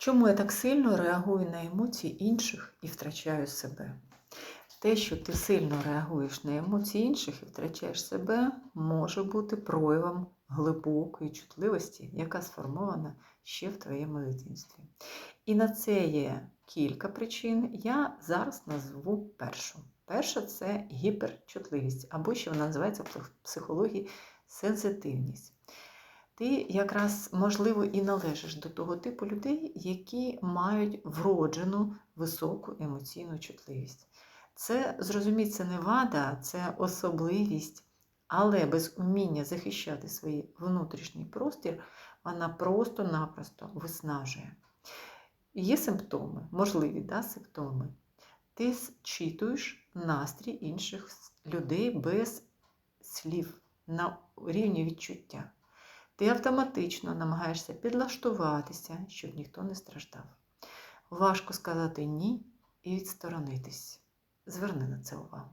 Чому я так сильно реагую на емоції інших і втрачаю себе? Те, що ти сильно реагуєш на емоції інших і втрачаєш себе, може бути проявом глибокої чутливості, яка сформована ще в твоєму дитинстві. І на це є кілька причин. Я зараз назву першу. Перша це гіперчутливість, або що вона називається в психології сенситивність. Ти якраз, можливо, і належиш до того типу людей, які мають вроджену високу емоційну чутливість. Це, зрозуміть, це не вада, це особливість, але без уміння захищати свій внутрішній простір, вона просто-напросто виснажує. Є симптоми, можливі да, симптоми. Ти зчитуєш настрій інших людей без слів на рівні відчуття. Ти автоматично намагаєшся підлаштуватися, щоб ніхто не страждав. Важко сказати ні і відсторонитись. Зверни на це увагу.